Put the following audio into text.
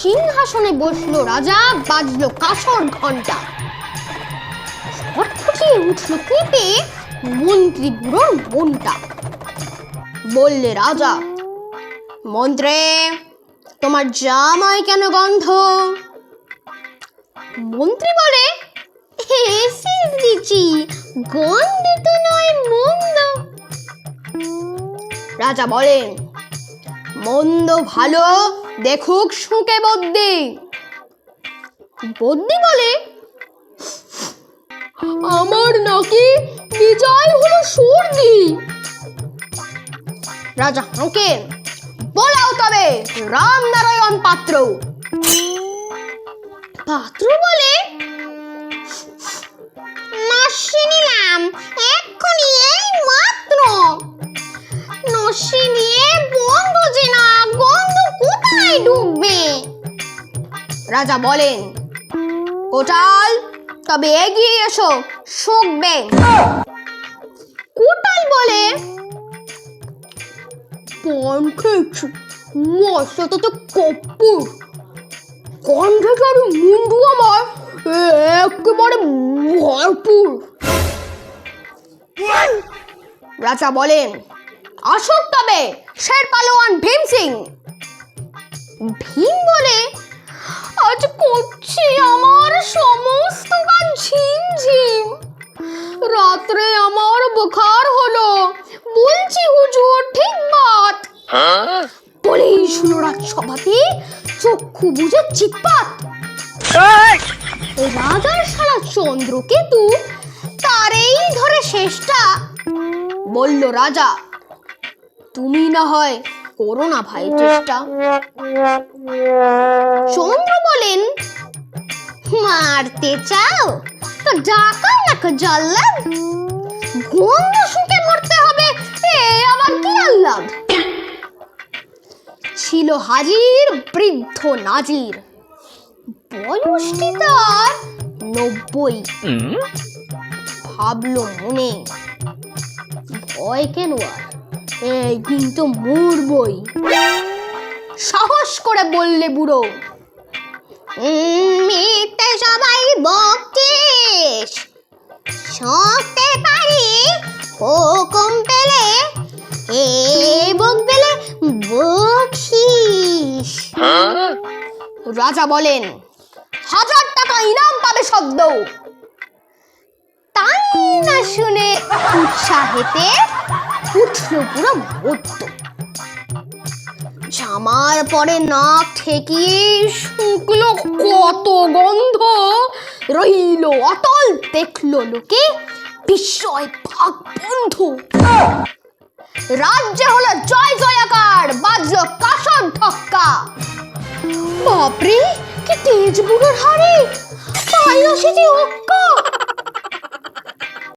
সিংহাসনে বসল রাজা, বাজলো কাসর ঘণ্টা ছটফটিয়ে উঠল কেঁপে মন্ত্রী বুড়োর মনটা। বললে রাজা, মন্ত্রে, তোমার জামায় কেন গন্ধ? মন্ত্রী বলে দিচ্ছি গন্ধ তো নয়, মন্দ। রাজা বলেন, মন্দ ভালো দেখুক শুকে বদ্যি। বদ্যি বলে, আমার নাকি বিজয় হলো সর্দি রাজা হাঁকেন বলাও তবে, রাম নারায়ণ পাত্র পাত্র বলে রাজা বলেন, কোটাল, তবে এগিয়ে এসো শুকবে কোটাল বলে পান খেয়েছি মশলাটা তো কপ্পুর। কণ্ঠচারী মুন্ডু আমার একেবারে ভরপুর। রাজা বলেন, আসুক তবে, শের পালোয়ান ভীম সিং। ভীম বলে আজ করছি আমার সমস্ত কাজ ঝিমঝিম। রাত্রে আমার বুখার হলো। বলছি হুজুর ঠিক বাত? বলেই শুনো রাজসভাতে চক্ষু বুঝে চিৎপাত। রাজার সারা চন্দ্রকেতু তারেই ধরে শেষটা। বলল রাজা তুমি না হয় করো না ভাই চেষ্টা। চন্দ্র বলেন। মারতে চাও? তো ডাকাও না কো জল্লাদ গন্ধ শুকে মরতে হবে এ আবার কি আল্লাদ ছিল হাজির বৃদ্ধ নাজির। বয়সটি তার নব্বই। ভাবলো মনে। ভয় কেন আর? এই কিন্তু মরবই। সাহস করে বললে বুড়ো। মিথ্যে সবাই বকিস শুনতে পারি হুকুম পেলে, এ বক পেলে বকিস রাজা বলেন, হাজার টাকা ইনাম পাবে শব্দ তাই না শুনে উৎসাহেতে উঠল পুরো মধ্য জামার পরে নাক ঠেকিয়ে শুকলো কত গন্ধ। রইল অতল, দেখল লোকে বিস্ময় ভাগ বন্ধ। রাজ্যে হলো জয় জয়াকার, বাজলো কাসর ঢক্কা বাপরে, কি তেজ বুড়োর হাড়ি? পাইল সে যে অক্কা!